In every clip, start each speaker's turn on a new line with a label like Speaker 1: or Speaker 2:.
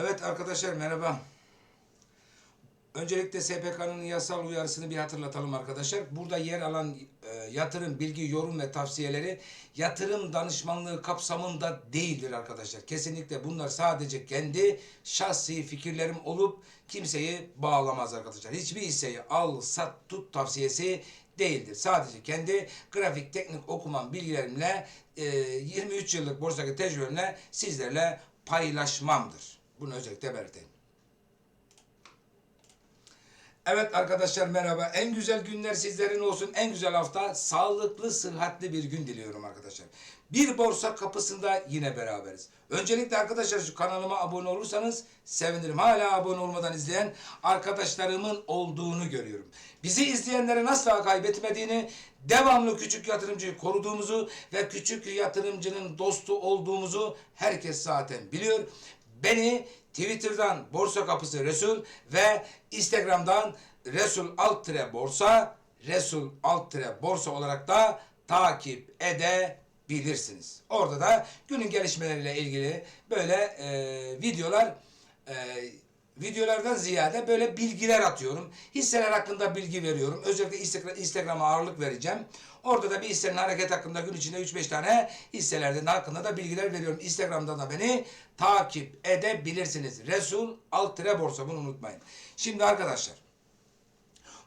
Speaker 1: Evet arkadaşlar merhaba. Öncelikle SPK'nın yasal uyarısını bir hatırlatalım arkadaşlar. Burada yer alan e, yatırım, bilgi, yorum ve tavsiyeleri yatırım danışmanlığı kapsamında değildir arkadaşlar. Kesinlikle bunlar sadece kendi şahsi fikirlerim olup kimseyi bağlamaz arkadaşlar. Hiçbir hisseyi al, sat, tut tavsiyesi değildir. Sadece kendi grafik teknik okuman bilgilerimle e, 23 yıllık borsadaki tecrübemle sizlerle paylaşmamdır. Bunu özellikle belirteyim. Evet arkadaşlar merhaba. En güzel günler sizlerin olsun. En güzel hafta sağlıklı, sıhhatli bir gün diliyorum arkadaşlar. Bir borsa kapısında yine beraberiz. Öncelikle arkadaşlar şu kanalıma abone olursanız sevinirim. Hala abone olmadan izleyen arkadaşlarımın olduğunu görüyorum. Bizi izleyenlerin asla kaybetmediğini, devamlı küçük yatırımcıyı koruduğumuzu ve küçük yatırımcının dostu olduğumuzu herkes zaten biliyor. Beni Twitter'dan Borsa Kapısı Resul ve Instagram'dan Resul alt borsa, Resul alt borsa olarak da takip edebilirsiniz. Orada da günün gelişmeleriyle ilgili böyle e, videolar e, videolardan ziyade böyle bilgiler atıyorum. Hisseler hakkında bilgi veriyorum. Özellikle Instagram- Instagram'a ağırlık vereceğim. Orada da bir hissenin hareket hakkında gün içinde 3-5 tane hisselerden hakkında da bilgiler veriyorum. Instagram'da da beni takip edebilirsiniz. Resul Altre Borsa bunu unutmayın. Şimdi arkadaşlar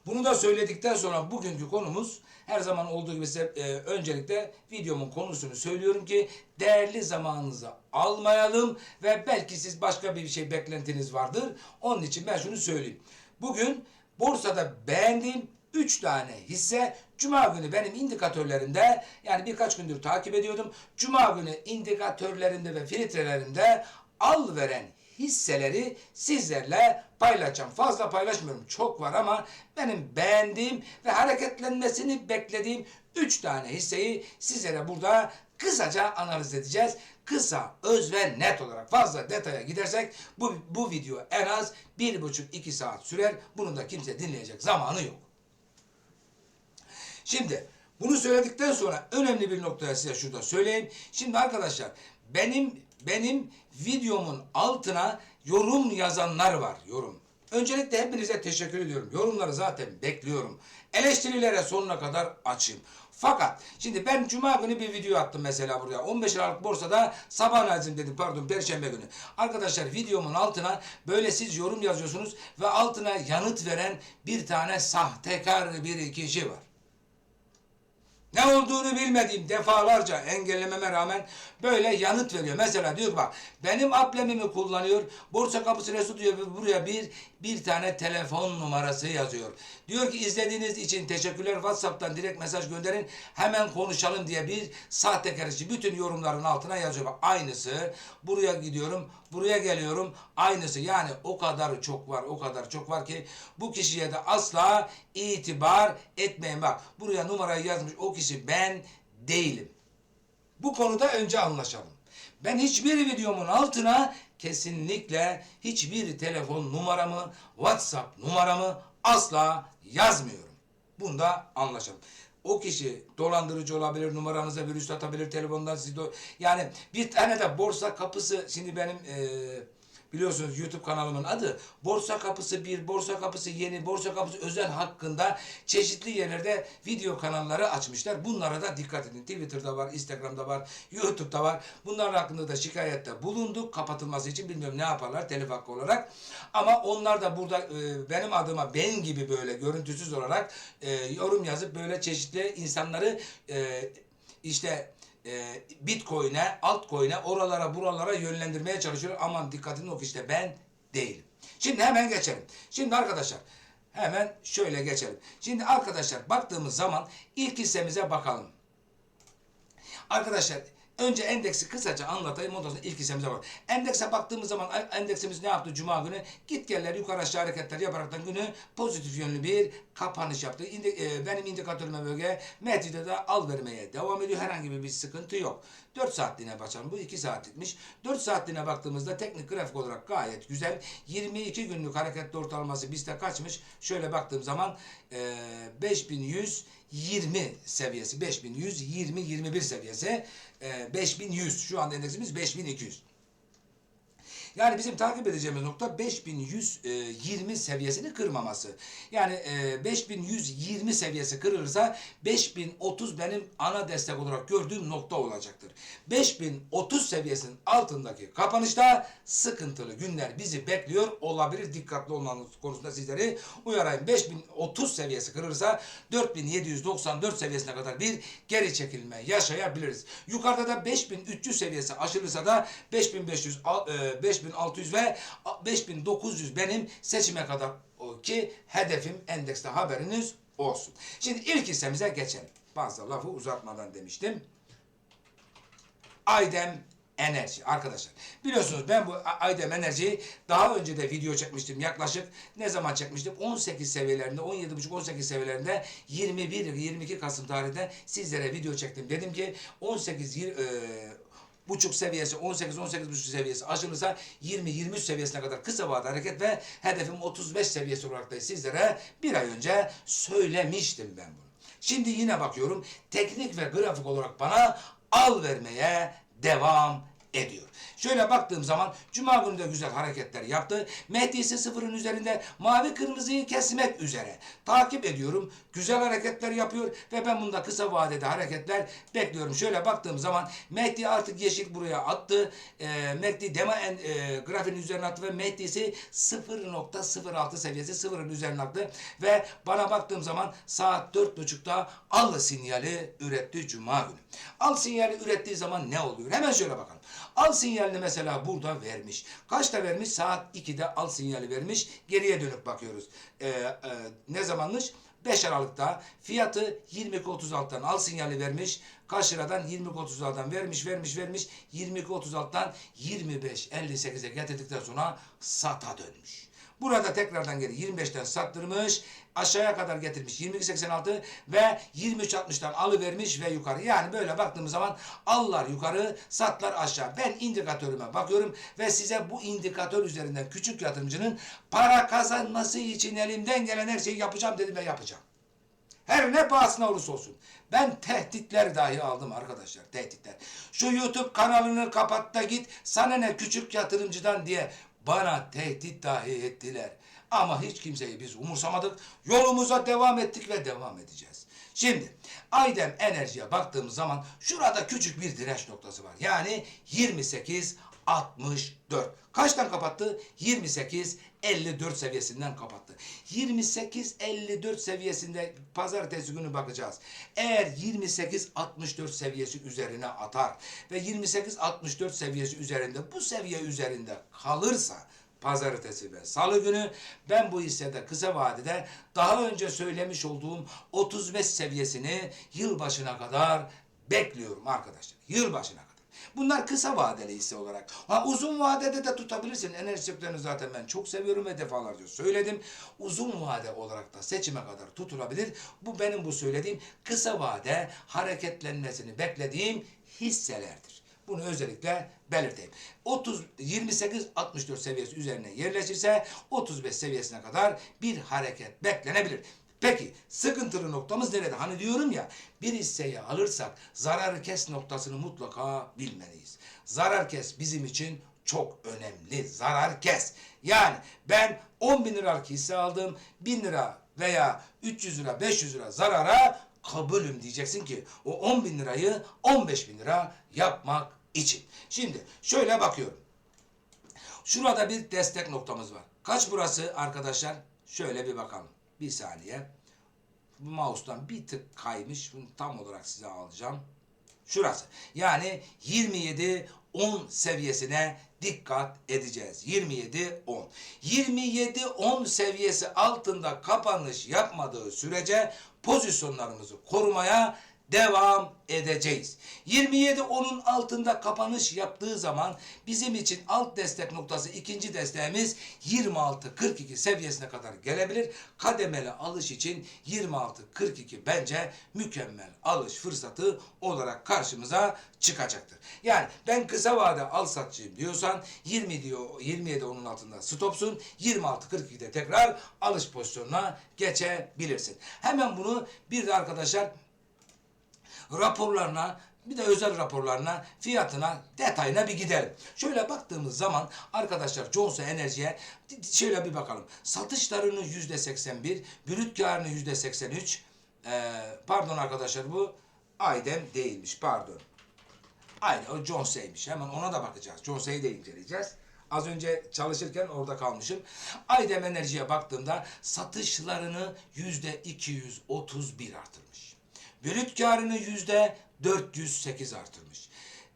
Speaker 1: bunu da söyledikten sonra bugünkü konumuz her zaman olduğu gibi size e, öncelikle videomun konusunu söylüyorum ki değerli zamanınızı almayalım ve belki siz başka bir şey beklentiniz vardır. Onun için ben şunu söyleyeyim. Bugün borsada beğendiğim 3 tane hisse Cuma günü benim indikatörlerimde yani birkaç gündür takip ediyordum. Cuma günü indikatörlerimde ve filtrelerimde al veren hisseleri sizlerle paylaşacağım. Fazla paylaşmıyorum. Çok var ama benim beğendiğim ve hareketlenmesini beklediğim 3 tane hisseyi sizlere burada kısaca analiz edeceğiz. Kısa, öz ve net olarak fazla detaya gidersek bu, bu video en az 1,5-2 saat sürer. Bunun da kimse dinleyecek zamanı yok. Şimdi bunu söyledikten sonra önemli bir noktaya size şurada söyleyeyim. Şimdi arkadaşlar benim benim videomun altına yorum yazanlar var. Yorum. Öncelikle hepinize teşekkür ediyorum. Yorumları zaten bekliyorum. Eleştirilere sonuna kadar açayım. Fakat şimdi ben cuma günü bir video attım mesela buraya. 15 Aralık borsada sabah lazım dedim pardon perşembe günü. Arkadaşlar videomun altına böyle siz yorum yazıyorsunuz ve altına yanıt veren bir tane sahtekar bir kişi var. Ne olduğunu bilmediğim defalarca engellememe rağmen böyle yanıt veriyor. Mesela diyor bak benim ablemimi kullanıyor. Borsa kapısı Resul diyor ve buraya bir bir tane telefon numarası yazıyor. Diyor ki izlediğiniz için teşekkürler. WhatsApp'tan direkt mesaj gönderin. Hemen konuşalım diye bir sahtekar işi bütün yorumların altına yazıyor. Bak aynısı. Buraya gidiyorum. Buraya geliyorum. Aynısı. Yani o kadar çok var. O kadar çok var ki bu kişiye de asla itibar etmeyin. Bak buraya numarayı yazmış o kişi ben değilim. Bu konuda önce anlaşalım. Ben hiçbir videomun altına kesinlikle hiçbir telefon numaramı, WhatsApp numaramı asla yazmıyorum. Bunda anlaşalım. O kişi dolandırıcı olabilir, numaranıza virüs atabilir, telefondan sizi yani bir tane de borsa kapısı şimdi benim eee Biliyorsunuz YouTube kanalımın adı Borsa Kapısı 1, Borsa Kapısı Yeni, Borsa Kapısı Özel hakkında çeşitli yerlerde video kanalları açmışlar. Bunlara da dikkat edin. Twitter'da var, Instagram'da var, YouTube'da var. Bunlar hakkında da şikayette bulunduk. Kapatılması için bilmiyorum ne yaparlar telif hakkı olarak. Ama onlar da burada e, benim adıma ben gibi böyle görüntüsüz olarak e, yorum yazıp böyle çeşitli insanları e, işte e, Bitcoin'e, altcoin'e, oralara buralara yönlendirmeye çalışıyor. Aman dikkatini ok işte ben değilim. Şimdi hemen geçelim. Şimdi arkadaşlar hemen şöyle geçelim. Şimdi arkadaşlar baktığımız zaman ilk hissemize bakalım. Arkadaşlar önce endeksi kısaca anlatayım. Ondan sonra ilk hissemize bakalım. Endekse baktığımız zaman endeksimiz ne yaptı Cuma günü? Git geller yukarı aşağı hareketler yaparaktan günü pozitif yönlü bir kapanış yaptı. İndi, e, benim indikatörüme bölge Metri'de de al vermeye devam ediyor. Herhangi bir sıkıntı yok. 4 saatliğine bakalım. Bu 2 saatlikmiş. 4 saatliğine baktığımızda teknik grafik olarak gayet güzel. 22 günlük hareketli ortalaması bizde kaçmış? Şöyle baktığım zaman e, 5120 seviyesi. 5120-21 seviyesi. E, 5100. Şu anda endeksimiz 5200. Yani bizim takip edeceğimiz nokta 5120 seviyesini kırmaması. Yani e, 5120 seviyesi kırılırsa 5030 benim ana destek olarak gördüğüm nokta olacaktır. 5030 seviyesinin altındaki kapanışta sıkıntılı günler bizi bekliyor olabilir. Dikkatli olmanız konusunda sizleri uyarayım. 5030 seviyesi kırılırsa 4794 seviyesine kadar bir geri çekilme yaşayabiliriz. Yukarıda da 5300 seviyesi aşılırsa da 5500, al- e, 5600 ve 5900 benim seçime kadar ki hedefim endekste haberiniz olsun. Şimdi ilk hissemize geçelim. Fazla lafı uzatmadan demiştim. Aydem Enerji arkadaşlar. Biliyorsunuz ben bu Aydem Enerji'yi daha önce de video çekmiştim yaklaşık. Ne zaman çekmiştim? 18 seviyelerinde, 17,5-18 seviyelerinde 21-22 Kasım tarihinde sizlere video çektim. Dedim ki 18 yir- e, buçuk seviyesi 18 18 buçuk seviyesi aşılırsa 20 23 seviyesine kadar kısa vadeli hareket ve hedefim 35 seviyesi olarak da sizlere bir ay önce söylemiştim ben bunu. Şimdi yine bakıyorum teknik ve grafik olarak bana al vermeye devam ediyor. Şöyle baktığım zaman Cuma günü de güzel hareketler yaptı. Mehdisi sıfırın üzerinde mavi kırmızıyı kesmek üzere. Takip ediyorum. Güzel hareketler yapıyor ve ben bunda kısa vadede hareketler bekliyorum. Şöyle baktığım zaman Mehdi artık yeşil buraya attı. Ee, Mehdi dema en, e, grafiğin üzerine attı ve Mehdi'si 0.06 seviyesi sıfırın üzerine attı. Ve bana baktığım zaman saat 4.30'da al sinyali üretti Cuma günü. Al sinyali ürettiği zaman ne oluyor? Hemen şöyle bakalım. Al sinyalini mesela burada vermiş. Kaçta vermiş? Saat 2'de al sinyali vermiş. Geriye dönüp bakıyoruz. Ee, e, ne zamanmış? 5 Aralık'ta fiyatı 22.36'dan al sinyali vermiş. Kaç liradan? 22.36'dan vermiş, vermiş, vermiş. 22.36'dan 25.58'e getirdikten sonra sata dönmüş. Burada tekrardan geri 25'ten sattırmış, aşağıya kadar getirmiş 22.86 ve 23.60'dan alıvermiş ve yukarı. Yani böyle baktığımız zaman allar yukarı, satlar aşağı. Ben indikatörüme bakıyorum ve size bu indikatör üzerinden küçük yatırımcının para kazanması için elimden gelen her şeyi yapacağım dedim ve yapacağım. Her ne pahasına olursa olsun. Ben tehditler dahi aldım arkadaşlar. Tehditler. Şu YouTube kanalını kapat da git. Sana ne küçük yatırımcıdan diye bana tehdit dahi ettiler. Ama hiç kimseyi biz umursamadık. Yolumuza devam ettik ve devam edeceğiz. Şimdi Aydem Enerji'ye baktığımız zaman şurada küçük bir direnç noktası var. Yani 28 64. Kaçtan kapattı? 28 54 seviyesinden kapattı. 28 54 seviyesinde pazartesi günü bakacağız. Eğer 28 64 seviyesi üzerine atar ve 28 64 seviyesi üzerinde bu seviye üzerinde kalırsa pazartesi ve salı günü ben bu hissede kısa vadede daha önce söylemiş olduğum 35 seviyesini yılbaşına kadar bekliyorum arkadaşlar. Yılbaşına kadar. Bunlar kısa vadeli hisse olarak. Ha, uzun vadede de tutabilirsin. Enerji sektörünü zaten ben çok seviyorum ve defalarca söyledim. Uzun vade olarak da seçime kadar tutulabilir. Bu benim bu söylediğim kısa vade hareketlenmesini beklediğim hisselerdir. Bunu özellikle belirteyim. 30 28 64 seviyesi üzerine yerleşirse 35 seviyesine kadar bir hareket beklenebilir. Peki sıkıntılı noktamız nerede? Hani diyorum ya bir hisseyi alırsak zarar kes noktasını mutlaka bilmeliyiz. Zarar kes bizim için çok önemli. Zarar kes. Yani ben 10 bin liralık hisse aldım. 1000 lira veya 300 lira 500 lira zarara kabulüm diyeceksin ki o 10 bin lirayı 15 bin lira yapmak için. Şimdi şöyle bakıyorum. Şurada bir destek noktamız var. Kaç burası arkadaşlar? Şöyle bir bakalım. Bir saniye. Bu mouse'dan bir tık kaymış. Bunu tam olarak size alacağım. Şurası. Yani 27 10 seviyesine dikkat edeceğiz. 27 10. 27 10 seviyesi altında kapanış yapmadığı sürece pozisyonlarımızı korumaya devam edeceğiz. 27-10'un altında kapanış yaptığı zaman bizim için alt destek noktası ikinci desteğimiz 26-42 seviyesine kadar gelebilir. Kademeli alış için 26-42 bence mükemmel alış fırsatı olarak karşımıza çıkacaktır. Yani ben kısa vade al satçıyım diyorsan 20 diyor 27 onun altında stopsun 26-42'de tekrar alış pozisyonuna geçebilirsin. Hemen bunu bir de arkadaşlar raporlarına bir de özel raporlarına, fiyatına, detayına bir gidelim. Şöyle baktığımız zaman arkadaşlar Johnson Enerji'ye şöyle bir bakalım. Satışlarını yüzde 81, brüt karını yüzde 83. Ee, pardon arkadaşlar bu Aydem değilmiş pardon. Aynen o Jones'eymiş. Hemen ona da bakacağız. Jones'eyi de inceleyeceğiz. Az önce çalışırken orada kalmışım. Aydem Enerji'ye baktığımda satışlarını yüzde 231 artırmış. Brüt karını yüzde 408 artırmış.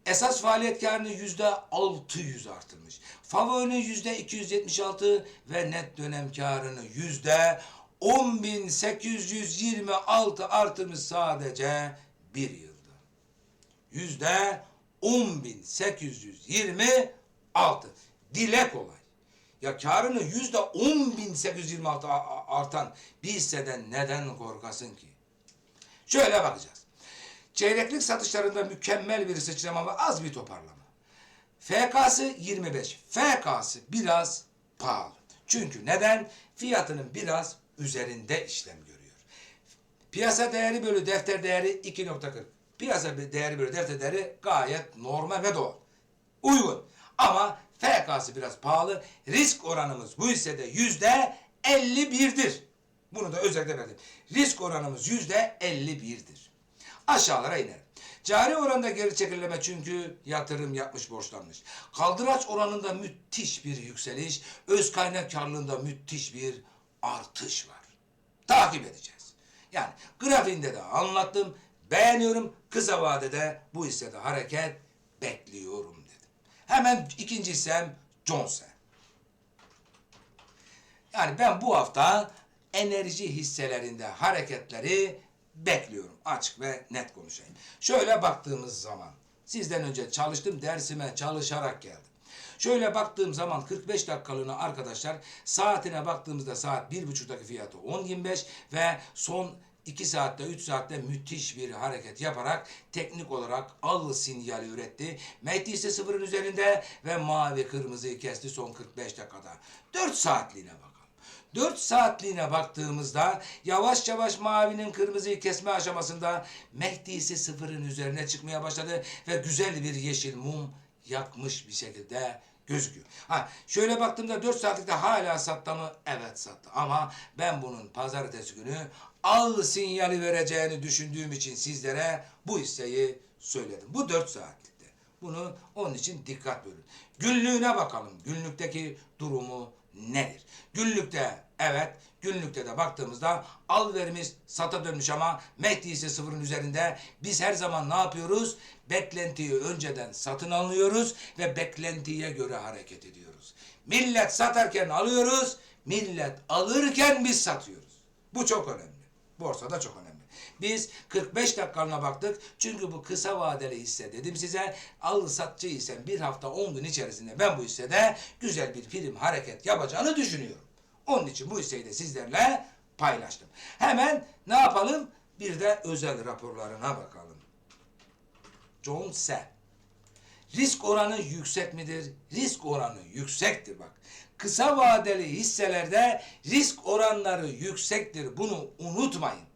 Speaker 1: Esas faaliyet karını yüzde 600 artırmış. Favorini yüzde 276 ve net dönem karını yüzde 10.826 artırmış sadece bir yılda yüzde 10.826 dile kolay. Ya karını yüzde 10.826 a- a- artan bir hisseden neden korkasın ki? Şöyle bakacağız. Çeyreklik satışlarında mükemmel bir sıçrama ve az bir toparlama. FK'sı 25. FK'sı biraz pahalı. Çünkü neden? Fiyatının biraz üzerinde işlem görüyor. Piyasa değeri bölü defter değeri 2.40. Piyasa değeri bölü defter değeri gayet normal ve doğal. Uygun. Ama FK'sı biraz pahalı. Risk oranımız bu hissede yüzde 51'dir. Bunu da özellikle verdim. Risk oranımız yüzde 51'dir. Aşağılara inelim. Cari oranda geri çekilme çünkü yatırım yapmış borçlanmış. Kaldıraç oranında müthiş bir yükseliş, öz kaynak karlılığında müthiş bir artış var takip edeceğiz. Yani grafiğinde de anlattım. Beğeniyorum. Kısa vadede bu hissede hareket bekliyorum dedim. Hemen ikinci hissem Johnson. Yani ben bu hafta enerji hisselerinde hareketleri bekliyorum. Açık ve net konuşayım. Şöyle baktığımız zaman sizden önce çalıştım dersime çalışarak geldim. Şöyle baktığım zaman 45 dakikalığına arkadaşlar saatine baktığımızda saat 1.30'daki fiyatı 10.25 ve son 2 saatte 3 saatte müthiş bir hareket yaparak teknik olarak al sinyali üretti. MACD ise sıfırın üzerinde ve mavi kırmızıyı kesti son 45 dakikada. 4 saatliğine bakalım. 4 saatliğine baktığımızda yavaş yavaş mavinin kırmızıyı kesme aşamasında Mehdi'si sıfırın üzerine çıkmaya başladı ve güzel bir yeşil mum yakmış bir şekilde gözüküyor. Ha şöyle baktığımda 4 saatlikte hala sattı mı? Evet sattı. Ama ben bunun pazartesi günü al sinyali vereceğini düşündüğüm için sizlere bu hisseyi söyledim. Bu 4 saatlikte. Bunu onun için dikkat bölün. Günlüğüne bakalım. Günlükteki durumu nedir? Günlükte evet günlükte de baktığımızda al verimiz sata dönmüş ama Mehdi ise sıfırın üzerinde. Biz her zaman ne yapıyoruz? Beklentiyi önceden satın alıyoruz ve beklentiye göre hareket ediyoruz. Millet satarken alıyoruz, millet alırken biz satıyoruz. Bu çok önemli. Borsada çok önemli. Biz 45 dakikalığına baktık. Çünkü bu kısa vadeli hisse dedim size. Al satçı ise bir hafta 10 gün içerisinde ben bu hissede güzel bir prim hareket yapacağını düşünüyorum. Onun için bu hisseyi de sizlerle paylaştım. Hemen ne yapalım? Bir de özel raporlarına bakalım. John Sen. Risk oranı yüksek midir? Risk oranı yüksektir bak. Kısa vadeli hisselerde risk oranları yüksektir. Bunu unutmayın.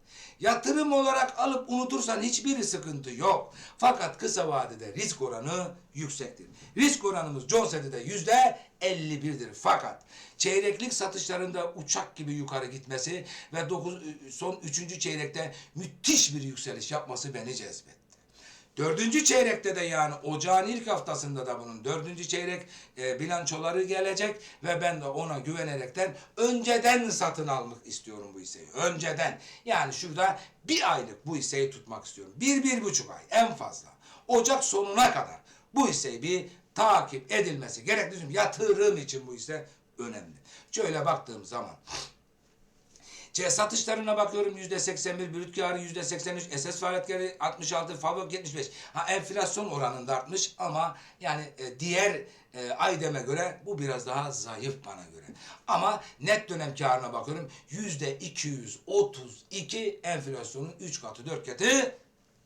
Speaker 1: Yatırım olarak alıp unutursan hiçbir sıkıntı yok. Fakat kısa vadede risk oranı yüksektir. Risk oranımız Johnson'de yüzde 51'dir. Fakat çeyreklik satışlarında uçak gibi yukarı gitmesi ve dokuz, son üçüncü çeyrekte müthiş bir yükseliş yapması beni cezbetti. Dördüncü çeyrekte de yani ocağın ilk haftasında da bunun dördüncü çeyrek e, bilançoları gelecek ve ben de ona güvenerekten önceden satın almak istiyorum bu hisseyi. Önceden. Yani şurada bir aylık bu hisseyi tutmak istiyorum. Bir, bir buçuk ay en fazla. Ocak sonuna kadar bu hisseyi bir takip edilmesi gerekli. Yatırım için bu hisse önemli. Şöyle baktığım zaman C satışlarına bakıyorum yüzde 81, brüt karı yüzde 83, esas faaliyet karı 66, fabrik 75. Ha enflasyon oranında artmış ama yani e, diğer e, Aydem'e göre bu biraz daha zayıf bana göre. Ama net dönem karına bakıyorum yüzde 232 enflasyonun 3 katı 4 katı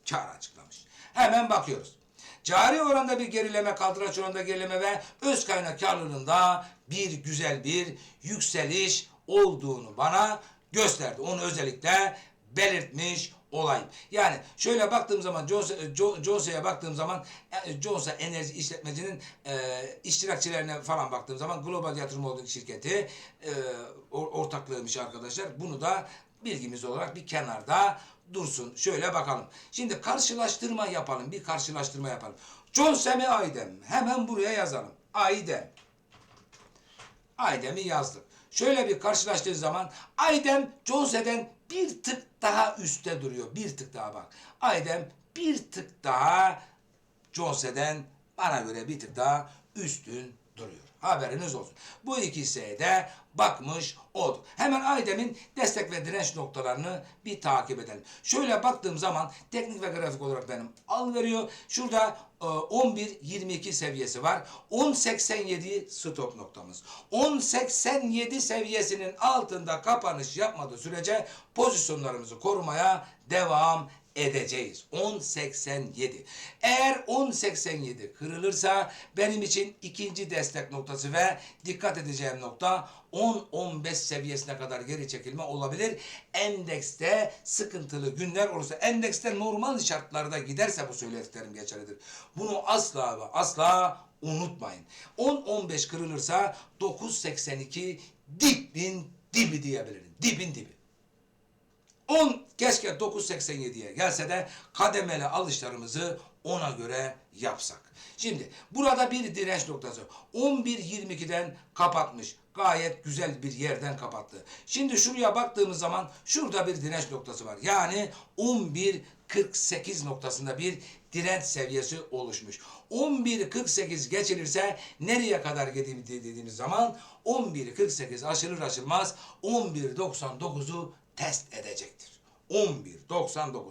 Speaker 1: kar açıklamış. Hemen bakıyoruz. Cari oranda bir gerileme, kaldıraç oranında gerileme ve öz kaynak karlılığında bir güzel bir yükseliş olduğunu bana gösterdi. Onu özellikle belirtmiş olayım. Yani şöyle baktığım zaman Jones- Jo- Jones'a baktığım zaman e, Jones'a enerji işletmecinin e, iştirakçilerine falan baktığım zaman global yatırım holding şirketi e, or- ortaklığıymış arkadaşlar. Bunu da bilgimiz olarak bir kenarda dursun. Şöyle bakalım. Şimdi karşılaştırma yapalım. Bir karşılaştırma yapalım. Jones'e mi Aydem? Hemen buraya yazalım. Aydem. Aydem'i yazdık. Şöyle bir karşılaştığı zaman Aydem Jones'eden bir tık daha üstte duruyor. Bir tık daha bak. Aydem bir tık daha Jones'eden bana göre bir tık daha üstün duruyor. Haberiniz olsun. Bu ikisiye de bakmış olduk. Hemen Aydem'in destek ve direnç noktalarını bir takip edelim. Şöyle baktığım zaman teknik ve grafik olarak benim al veriyor. Şurada e, 11.22 seviyesi var. 10.87 stop noktamız. 10.87 seviyesinin altında kapanış yapmadığı sürece pozisyonlarımızı korumaya devam edeceğiz. 10.87. Eğer 10.87 kırılırsa benim için ikinci destek noktası ve dikkat edeceğim nokta 10-15 seviyesine kadar geri çekilme olabilir. Endekste sıkıntılı günler olursa endekste normal şartlarda giderse bu söylediklerim geçerlidir. Bunu asla ve asla unutmayın. 10-15 kırılırsa 9.82 dibin dibi diyebilirim. Dibin dibi. 10 keşke 9.87'ye gelse de kademeli alışlarımızı ona göre yapsak. Şimdi burada bir direnç noktası. 11.22'den kapatmış. Gayet güzel bir yerden kapattı. Şimdi şuraya baktığımız zaman şurada bir direnç noktası var. Yani 11.48 noktasında bir direnç seviyesi oluşmuş. 11.48 geçilirse nereye kadar gideyim dediğimiz zaman 11.48 aşılır aşılmaz 11.99'u test edecektir. 11.99.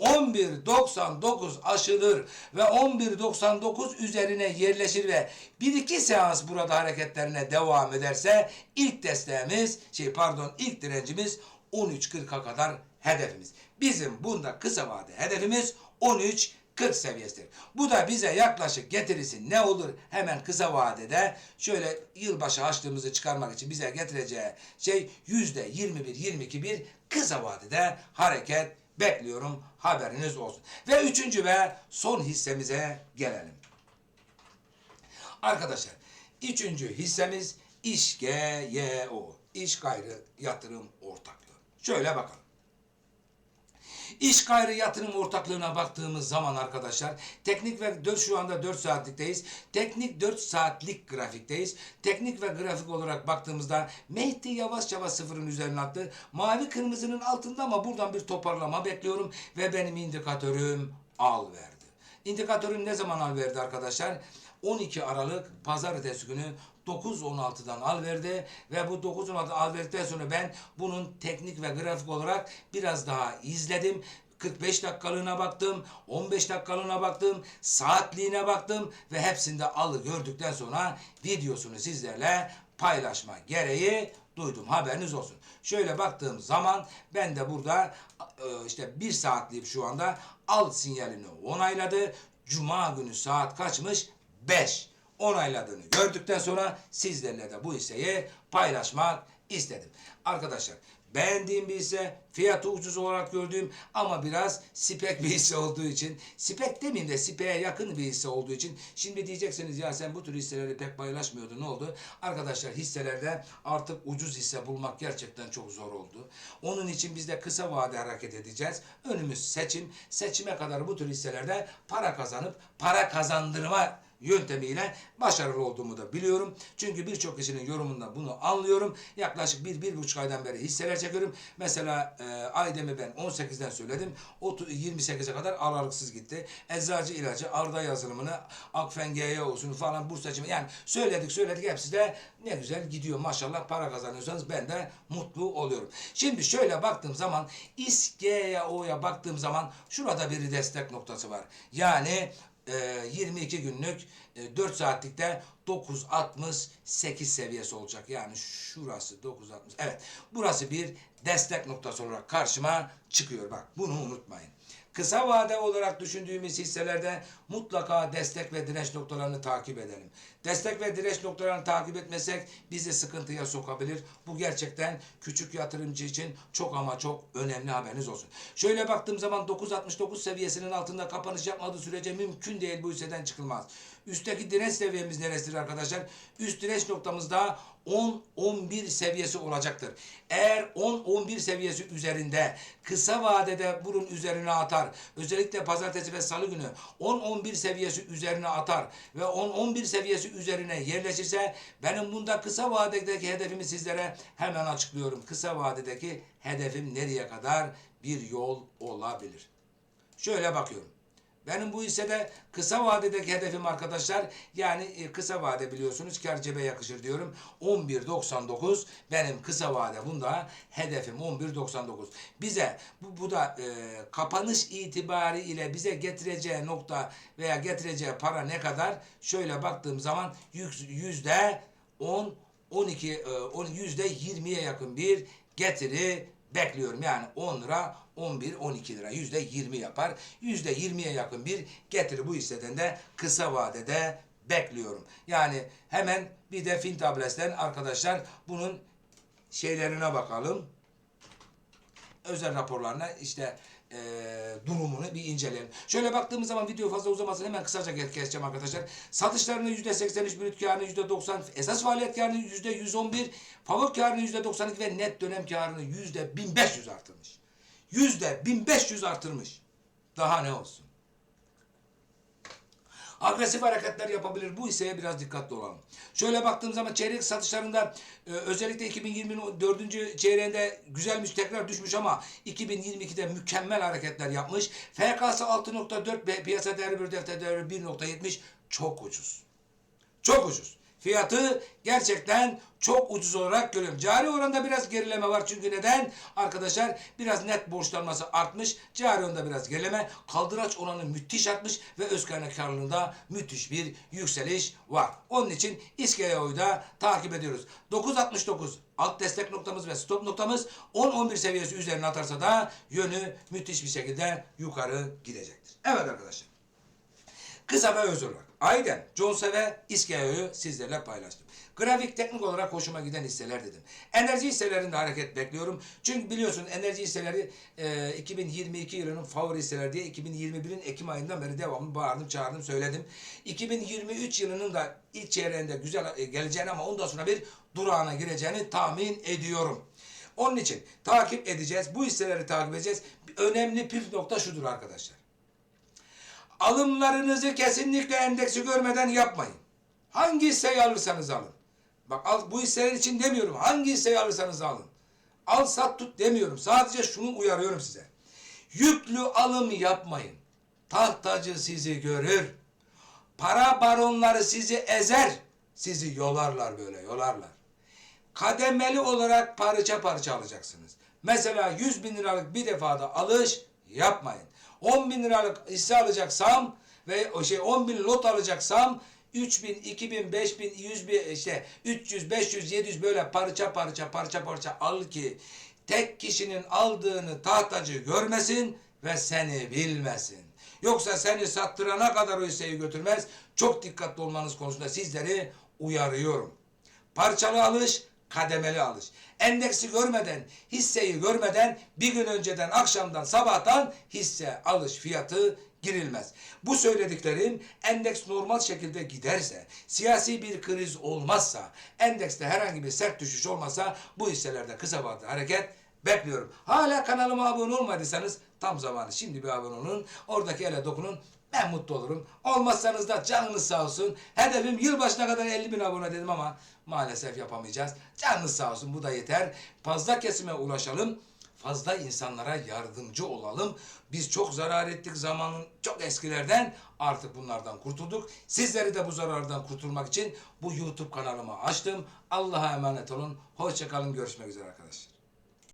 Speaker 1: 11.99 aşılır ve 11.99 üzerine yerleşir ve 1-2 seans burada hareketlerine devam ederse ilk desteğimiz şey pardon ilk direncimiz 13.40'a kadar hedefimiz. Bizim bunda kısa vade hedefimiz 13 40 seviyesidir. Bu da bize yaklaşık getirisi ne olur? Hemen kısa vadede şöyle yılbaşı açtığımızı çıkarmak için bize getireceği şey yüzde 21-22 bir kısa vadede hareket bekliyorum. Haberiniz olsun. Ve üçüncü ve son hissemize gelelim. Arkadaşlar üçüncü hissemiz İşGYO. İş Gayrı Yatırım Ortaklığı. Şöyle bakalım. İş gayrı yatırım ortaklığına baktığımız zaman arkadaşlar teknik ve 4 şu anda 4 saatlikteyiz. Teknik 4 saatlik grafikteyiz. Teknik ve grafik olarak baktığımızda Mehdi yavaş yavaş sıfırın üzerine attı. Mavi kırmızının altında ama buradan bir toparlama bekliyorum ve benim indikatörüm al verdi. İndikatörüm ne zaman al verdi arkadaşlar? 12 Aralık pazartesi günü 9.16'dan al verdi ve bu 9.16 al verdikten sonra ben bunun teknik ve grafik olarak biraz daha izledim. 45 dakikalığına baktım, 15 dakikalığına baktım, saatliğine baktım ve hepsinde alı gördükten sonra videosunu sizlerle paylaşma gereği duydum. Haberiniz olsun. Şöyle baktığım zaman ben de burada e, işte bir saatliğim şu anda al sinyalini onayladı. Cuma günü saat kaçmış? 5 onayladığını gördükten sonra sizlerle de bu hisseyi paylaşmak istedim. Arkadaşlar beğendiğim bir hisse, fiyatı ucuz olarak gördüğüm ama biraz spek bir hisse olduğu için, spek demeyeyim de speye yakın bir hisse olduğu için, şimdi diyeceksiniz ya sen bu tür hisseleri pek paylaşmıyordun ne oldu? Arkadaşlar hisselerde artık ucuz hisse bulmak gerçekten çok zor oldu. Onun için biz de kısa vade hareket edeceğiz. Önümüz seçim. Seçime kadar bu tür hisselerde para kazanıp para kazandırma yöntemiyle başarılı olduğumu da biliyorum. Çünkü birçok kişinin yorumunda bunu anlıyorum. Yaklaşık bir, bir buçuk aydan beri hisseler çekiyorum. Mesela e, Aydem'i ben 18'den söyledim. O 28'e kadar aralıksız gitti. Eczacı ilacı, Arda yazılımını, Akfen GY olsun falan Bursacımı yani söyledik söyledik hepsi de ne güzel gidiyor maşallah para kazanıyorsanız ben de mutlu oluyorum. Şimdi şöyle baktığım zaman İSGYO'ya baktığım zaman şurada bir destek noktası var. Yani e, 22 günlük e, 4 saatlikte 9.68 seviyesi olacak. Yani şurası 9.60. Evet. Burası bir destek noktası olarak karşıma çıkıyor. Bak bunu unutmayın. Kısa vade olarak düşündüğümüz hisselerde mutlaka destek ve direnç noktalarını takip edelim. Destek ve direnç noktalarını takip etmesek bizi sıkıntıya sokabilir. Bu gerçekten küçük yatırımcı için çok ama çok önemli haberiniz olsun. Şöyle baktığım zaman 9.69 seviyesinin altında kapanış yapmadığı sürece mümkün değil bu hisseden çıkılmaz. Üstteki direnç seviyemiz neresidir arkadaşlar? Üst direnç noktamızda 10-11 seviyesi olacaktır. Eğer 10-11 seviyesi üzerinde kısa vadede bunun üzerine atar. Özellikle pazartesi ve salı günü 10-11 seviyesi üzerine atar ve 10-11 seviyesi üzerine yerleşirse benim bunda kısa vadedeki hedefimi sizlere hemen açıklıyorum. Kısa vadedeki hedefim nereye kadar bir yol olabilir? Şöyle bakıyorum. Benim bu hissede kısa vadedeki hedefim arkadaşlar yani e, kısa vade biliyorsunuz kar cebe yakışır diyorum. 11.99 benim kısa vade bunda hedefim 11.99. Bize bu, bu da e, kapanış itibariyle bize getireceği nokta veya getireceği para ne kadar? Şöyle baktığım zaman yüzde 10 12 e, on- yüzde 20'ye yakın bir getiri bekliyorum. Yani 10 lira, 11, 12 lira. Yüzde 20 yapar. Yüzde 20'ye yakın bir getiri bu hisseden de kısa vadede bekliyorum. Yani hemen bir de Fintables'ten arkadaşlar bunun şeylerine bakalım özel raporlarına işte eee, durumunu bir inceleyelim. Şöyle baktığımız zaman video fazla uzamasın hemen kısaca geçeceğim arkadaşlar. Satışlarının %83, brüt karını %90, esas faaliyet karını %111, favori karını %92 ve net dönem karını %1500 artırmış. %1500 artırmış. Daha ne olsun? agresif hareketler yapabilir. Bu hisseye biraz dikkatli olalım. Şöyle baktığım zaman çeyrek satışlarında e, özellikle 2020'nin 4. çeyreğinde güzelmiş tekrar düşmüş ama 2022'de mükemmel hareketler yapmış. FK'sı 6.4 ve piyasa değeri bir defter değeri 1.70 çok ucuz. Çok ucuz. Fiyatı gerçekten çok ucuz olarak görüyorum. Cari oranda biraz gerileme var çünkü neden? Arkadaşlar biraz net borçlanması artmış. Cari oranda biraz gerileme. Kaldıraç oranı müthiş artmış ve öz kaynak karlılığında müthiş bir yükseliş var. Onun için İskeleo'yu da takip ediyoruz. 9.69 alt destek noktamız ve stop noktamız 10-11 seviyesi üzerine atarsa da yönü müthiş bir şekilde yukarı gidecektir. Evet arkadaşlar. Kısa ve öz olarak. Aynen Jonesa ve İskeo'yu sizlerle paylaştım. Grafik teknik olarak hoşuma giden hisseler dedim. Enerji hisselerinde hareket bekliyorum. Çünkü biliyorsun enerji hisseleri e, 2022 yılının favori hisseler diye 2021'in Ekim ayından beri devamlı bağırdım çağırdım söyledim. 2023 yılının da ilk çeyreğinde güzel e, geleceğini ama ondan sonra bir durağına gireceğini tahmin ediyorum. Onun için takip edeceğiz. Bu hisseleri takip edeceğiz. Önemli püf nokta şudur arkadaşlar. Alımlarınızı kesinlikle endeksi görmeden yapmayın. Hangi hisseyi alırsanız alın. Bak al, bu hisseler için demiyorum. Hangi hisseyi alırsanız alın. Al sat tut demiyorum. Sadece şunu uyarıyorum size. Yüklü alım yapmayın. Tahtacı sizi görür. Para baronları sizi ezer. Sizi yolarlar böyle yolarlar kademeli olarak parça parça alacaksınız. Mesela 100 bin liralık bir defada alış yapmayın. 10 bin liralık hisse alacaksam ve o şey 10 bin lot alacaksam 3000, 2000, 5000, 100 bin işte 300, 500, 700 böyle parça parça parça parça al ki tek kişinin aldığını tahtacı görmesin ve seni bilmesin. Yoksa seni sattırana kadar o hisseyi götürmez. Çok dikkatli olmanız konusunda sizleri uyarıyorum. Parçalı alış, kademeli alış. Endeksi görmeden, hisseyi görmeden bir gün önceden, akşamdan, sabahtan hisse alış fiyatı girilmez. Bu söylediklerim endeks normal şekilde giderse, siyasi bir kriz olmazsa, endekste herhangi bir sert düşüş olmazsa bu hisselerde kısa vadeli hareket bekliyorum. Hala kanalıma abone olmadıysanız tam zamanı. Şimdi bir abone olun. Oradaki ele dokunun. Ben mutlu olurum. Olmazsanız da canınız sağ olsun. Hedefim yılbaşına kadar 50 bin abone dedim ama maalesef yapamayacağız. Canınız sağ olsun bu da yeter. Fazla kesime ulaşalım. Fazla insanlara yardımcı olalım. Biz çok zarar ettik zamanın çok eskilerden. Artık bunlardan kurtulduk. Sizleri de bu zarardan kurtulmak için bu YouTube kanalımı açtım. Allah'a emanet olun. Hoşçakalın. Görüşmek üzere arkadaşlar.